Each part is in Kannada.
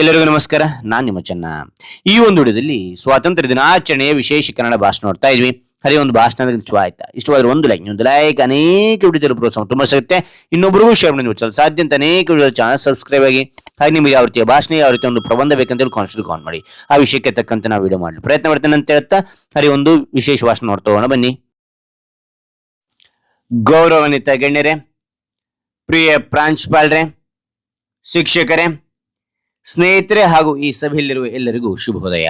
ಎಲ್ಲರಿಗೂ ನಮಸ್ಕಾರ, ನಾನ್ ನಿಮ್ಮ ಚೆನ್ನ. ಈ ಒಂದು ವಿಡಿಯೋದಲ್ಲಿ ಸ್ವಾತಂತ್ರ್ಯ ದಿನಾಚರಣೆಯ ವಿಶೇಷ ಕನ್ನಡ ಭಾಷಣ ನೋಡ್ತಾ ಇದ್ವಿ. ಹರಿ ಒಂದು ಭಾಷಣ ಆಯ್ತಾ? ಇಷ್ಟವಾದ್ರೆ ಒಂದು ಲೈಕ್ ಒಂದು ಲೈಕ್ ಅನೇಕ ವಿಡಿಯೋ ಪ್ರೋತ್ಸಾಹ ತುಂಬಾ ಸಿಗುತ್ತೆ. ಇನ್ನೊಬ್ಬರಿಗೂ ಶೇರ್ ಮಾಡಿ ಸಾಧ್ಯ ಅಂತ ಅನೇಕ ವಿಡಿಯೋ ಚಾನಲ್ ಸಬ್ಸ್ಕ್ರೈಬ್ ಆಗಿ, ಹಾಗೆ ನಿಮಗೆ ಯಾವ ರೀತಿಯ ಭಾಷಣ, ಯಾವ ರೀತಿ ಒಂದು ಪ್ರಬಂಧ ಬೇಕಂತೇಳಿ ಕಾನ್ಸ್ಟಲ್ ಕಾಲ್ ಮಾಡಿ. ಆ ವಿಷಯಕ್ಕೆ ತಕ್ಕಂತೆ ನಾವು ವಿಡಿಯೋ ಮಾಡಲಿ ಪ್ರಯತ್ನ ಮಾಡ್ತೇನೆ ಅಂತ ಹೇಳ್ತಾ ಹರಿ ಒಂದು ವಿಶೇಷ ಭಾಷಣ ನೋಡ್ತಾ ಹೋಗೋಣ, ಬನ್ನಿ. ಗೌರವಾನ್ವಿತ ಗಣ್ಯರೇ, ಪ್ರಿಯ ಪ್ರಾಂಶುಪಾಲರೇ, ಶಿಕ್ಷಕರೇ ಸ್ನೇಹಿತರೆ ಹಾಗೂ ಈ ಸಭೆಯಲ್ಲಿರುವ ಎಲ್ಲರಿಗೂ ಶುಭೋದಯ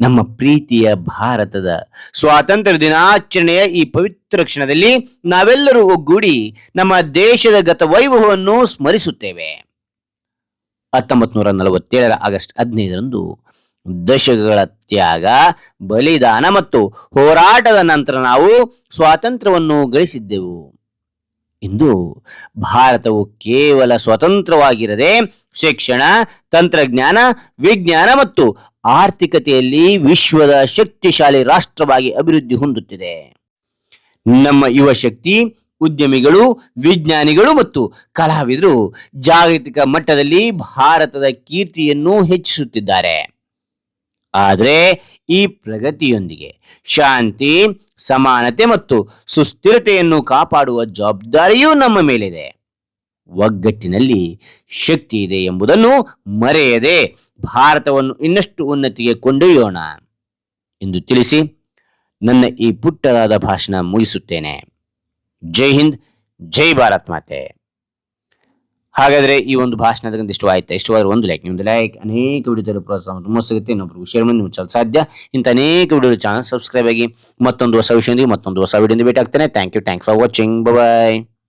ನಮ್ಮ ಪ್ರೀತಿಯ ಭಾರತದ ಸ್ವಾತಂತ್ರ್ಯ ದಿನಾಚರಣೆಯ ಈ ಪವಿತ್ರ ಕ್ಷಣದಲ್ಲಿ ನಾವೆಲ್ಲರೂ ಒಗ್ಗೂಡಿ ನಮ್ಮ ದೇಶದ ಗತ ವೈಭವವನ್ನು ಸ್ಮರಿಸುತ್ತೇವೆ. ಹತ್ತೊಂಬತ್ ನೂರ ನಲವತ್ತೇಳರ ಆಗಸ್ಟ್ ಹದಿನೈದರಂದು ದಶಕಗಳ ತ್ಯಾಗ, ಬಲಿದಾನ ಮತ್ತು ಹೋರಾಟದ ನಂತರ ನಾವು ಸ್ವಾತಂತ್ರ್ಯವನ್ನು ಗಳಿಸಿದ್ದೆವು. ಇಂದು ಭಾರತವು ಕೇವಲ ಸ್ವತಂತ್ರವಾಗಿರದೆ ಶಿಕ್ಷಣ, ತಂತ್ರಜ್ಞಾನ, ವಿಜ್ಞಾನ ಮತ್ತು ಆರ್ಥಿಕತೆಯಲ್ಲಿ ವಿಶ್ವದ ಶಕ್ತಿಶಾಲಿ ರಾಷ್ಟ್ರವಾಗಿ ಅಭಿವೃದ್ಧಿ ಹೊಂದುತ್ತಿದೆ. ನಮ್ಮ ಯುವ ಶಕ್ತಿ, ಉದ್ಯಮಿಗಳು, ವಿಜ್ಞಾನಿಗಳು ಮತ್ತು ಕಲಾವಿದರು ಜಾಗತಿಕ ಮಟ್ಟದಲ್ಲಿ ಭಾರತದ ಕೀರ್ತಿಯನ್ನು ಹೆಚ್ಚಿಸುತ್ತಿದ್ದಾರೆ. ಆದರೆ ಈ ಪ್ರಗತಿಯೊಂದಿಗೆ ಶಾಂತಿ, ಸಮಾನತೆ ಮತ್ತು ಸುಸ್ಥಿರತೆಯನ್ನು ಕಾಪಾಡುವ ಜವಾಬ್ದಾರಿಯೂ ನಮ್ಮ ಮೇಲಿದೆ. ಒಗ್ಗಟ್ಟಿನಲ್ಲಿ ಶಕ್ತಿ ಇದೆ ಎಂಬುದನ್ನು ಮರೆಯದೆ ಭಾರತವನ್ನು ಇನ್ನಷ್ಟು ಉನ್ನತಿಗೆ ಕೊಂಡೊಯ್ಯೋಣ ಎಂದು ತಿಳಿಸಿ ನನ್ನ ಈ ಪುಟ್ಟದಾದ ಭಾಷಣ ಮುಗಿಸುತ್ತೇನೆ. ಜೈ ಹಿಂದ್, ಜೈ ಭಾರತ್ ಮಾತೆ. ಹಾಗಾದ್ರೆ ಈ ಒಂದು ಭಾಷಣದ ಇಷ್ಟ ಆಯ್ತಾ ಇಷ್ಟವಾದ್ರೆ ಒಂದು ಲೈಕ್ ನಿಮ್ದು ಲೈಕ್ ಅನೇಕ ವಿಡಿಯೋದಲ್ಲಿ ಪ್ರೋತ್ಸಾಹ ತುಂಬ ಸಿಗುತ್ತೆ ಇನ್ನೊಬ್ರು ಶೇರ್ ಮಾಡಿ ಮುಚ್ಚಲು ಸಾಧ್ಯ. ಇಂಥ ಅನೇಕ ವಿಡಿಯೋ ಚಾನಲ್ ಸಬ್ಸ್ಕ್ರೈಬ್ ಆಗಿ ಮತ್ತೊಂದು ಹೊಸ ವಿಷಯದೊಂದಿಗೆ ಮತ್ತೊಂದು ಹೊಸ ವಿಡಿಯೋದಿಂದ ಭೇಟಿ ಆಗ್ತೇನೆ. Thank you thanks for watching bye